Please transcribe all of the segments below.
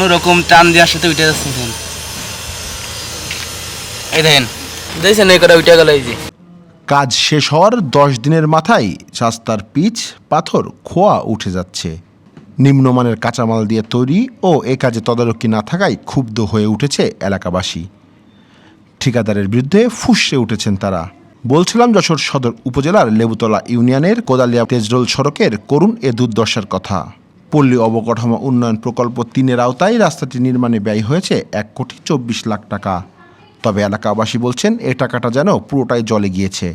কোনো রকম টান দেওয়ার সাথে উঠে যাচ্ছে এই দেখেন, দেখছেন এই করে উঠে গেল এই যে। কাজ শেষ হওয়ার দশ দিনের মাথায় রাস্তার পিচ, পাথর, খোয়া উঠে যাচ্ছে। নিম্নমানের কাঁচামাল দিয়ে তৈরি ও এ কাজে তদারকি না থাকায় ক্ষুব্ধ হয়ে উঠেছে এলাকাবাসী। ঠিকাদারের বিরুদ্ধে ফুসে উঠেছেন তারা। বলছিলাম যশোর সদর উপজেলার লেবুতলা ইউনিয়নের কোদালিয়া তেজরোল সড়কের করুণ এ দুর্দশার কথা। পল্লী অবকাঠামো উন্নয়ন প্রকল্প তিনের আওতায় রাস্তাটি নির্মাণে ব্যয় হয়েছে এক কোটি চব্বিশ লাখ টাকা। তবে এলাকাবাসী বলছেন এ টাকাটা যেন পুরোটাই জলে গিয়েছে।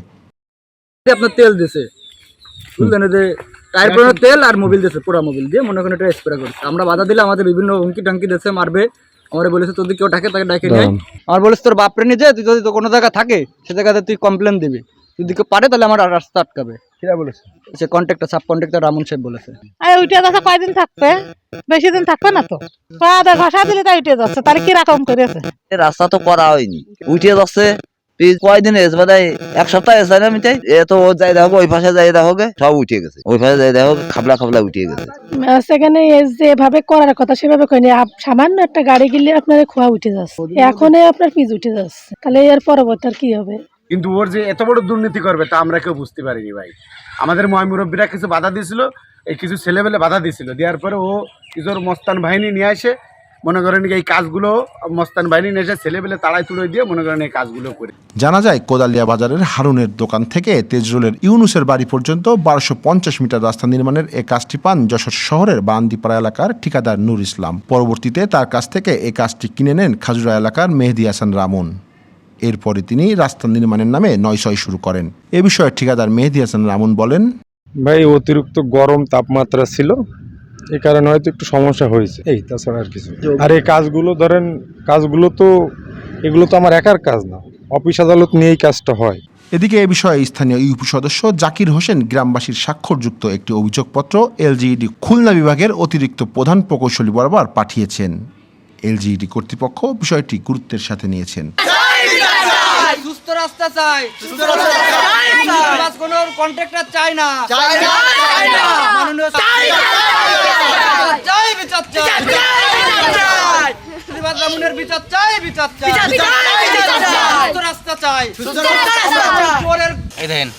আপনার তেল দিছে। বুঝলেন যে টায়ার পুরো তেল আর মোবিল দিছে পুরো মোবিল দিয়ে মনে করেন এটা স্প্রে করছে। আমরা বাধা দিলে আমাদের বিভিন্ন হুমকি টাঙ্কি দিছে মারবে। আমার বলেছে তোদের কেউ ডাকে তাকে ডাকে নেয় আমার বলেছে তোর বাপরে নিয়ে যা তুই যদি তো কোনো জায়গা থাকে সে জায়গাতে তুই কমপ্লেন দিবি। যদি কেউ পারে তাহলে আমার রাস্তা আটকাবে। সেটা বলেছে? সে কন্ট্রাক্টর সাব কন্ট্রাক্টর রামন সাহেব বলেছে। আর উঠে যাচ্ছে কয়দিন থাকবে? বেশি দিন থাকবে না তো? আধা ঘষা দিলে তাই উঠে যাচ্ছে তাহলে কীরকম করেছে রাস্তা তো করা হয়নি। উঠে যাচ্ছে কয়দিন এসে বোধ এক সপ্তাহ এসে না মিটাই এ ও যাই দেখো ওই পাশে যাই দেখো সব উঠে গেছে। ওই পাশে যাই দেখো খাবলা খাবলা উঠে গেছে। সেখানে যেভাবে করার কথা সেভাবে আপ- সামান্য একটা গাড়ি গেলে আপনার খোয়া উঠে যাচ্ছে। এখন আপনার পিচ উঠে যাচ্ছে। তাহলে এর পরবর্তী আর কি হবে? কিন্তু ওর যে এত বড় দুর্নীতি করবে তা আমরা কেউ বুঝতে পারিনি ভাই। আমাদের মহামুরব্বীরা কিছু বাধা দিয়েছিল, এই কিছু ছেলেবেলে বাধা দিয়েছিল। দেওয়ার পরে ও কিছু মস্তান বাহিনী নিয়ে আসে, মনে করেন এই কাজগুলো মস্তান বাহিনী নিয়ে এসে ছেলেবেলে তাড়াই তুলে দিয়ে মনে করেন এই কাজগুলো করে। জানা যায়, কোদালিয়া বাজারের হারুনের দোকান থেকে তেজরুলের ইউনুসের বাড়ি পর্যন্ত বারোশো পঞ্চাশ মিটার রাস্তা নির্মাণের এ কাজটি পান যশোর শহরের বান্দিপাড়া এলাকার ঠিকাদার নূর ইসলাম। পরবর্তীতে তার কাছ থেকে এই কাজটি কিনে নেন খাজুরা এলাকার মেহেদি হাসান রামন। এরপরে তিনি রাস্তা নির্মাণের নামে নয়সয় শুরু করেন। এ বিষয়ে ঠিকাদার মেহেদি হাসান রামন বলেন ভাই অতিরিক্ত গরম তাপমাত্রা ছিল এই কারণে হয়তো একটু সমস্যা হয়েছে। এই তাছাড়া আর কিছু আর এই কাজগুলো ধরেন কাজগুলো তো এগুলো তো আমার একার কাজ না। অফিস আদালত নিয়েই কাজটা হয়। এদিকে এ বিষয়ে স্থানীয় ইউপি সদস্য জাকির হোসেন গ্রামবাসীর স্বাক্ষরযুক্ত একটি অভিযোগপত্র এলজিইডি খুলনা বিভাগের অতিরিক্ত প্রধান প্রকৌশলী বরাবর পাঠিয়েছেন। এলজিইডি কর্তৃপক্ষ বিষয়টি গুরুত্বের সাথে নিয়েছেন। রাস্তা চাই। সুস্থ রাস্তা চাই। কোনো কন্ট্রাক্টর চাই। না। মাননীয় চাই বিচার চাই। রামুনের বিচার চাই। বিচার চাই রাস্তা চাই। এই দেখেন।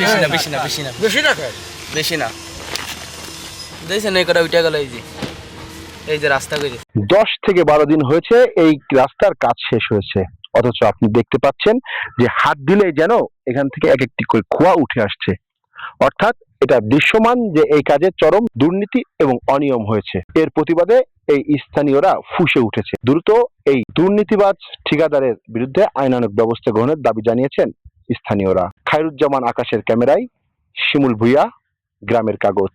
বেশি না বেশি না বেশি না। বেশি না বেশি না। দেখছেন এই করে উঠে গেল এই যে। এই যে রাস্তা করে দশ থেকে বারো দিন হয়েছে, এই রাস্তার কাজ শেষ হয়েছে। অথচ আপনি দেখতে পাচ্ছেন যে হাত দিলেই যেন এখান থেকে এক একটি করে খোয়া উঠে আসছে। অর্থাৎ এটা দৃশ্যমান যে এই কাজে চরম দুর্নীতি এবং অনিয়ম হয়েছে। এর প্রতিবাদে এই স্থানীয়রা ফুসে উঠেছে। দ্রুত এই দুর্নীতিবাজ ঠিকাদারের বিরুদ্ধে আইনানুগ ব্যবস্থা গ্রহণের দাবি জানিয়েছেন স্থানীয়রা। খায়রুজ্জামান আকাশের ক্যামেরায় শিমুল ভুইয়া, গ্রামের কাগজ।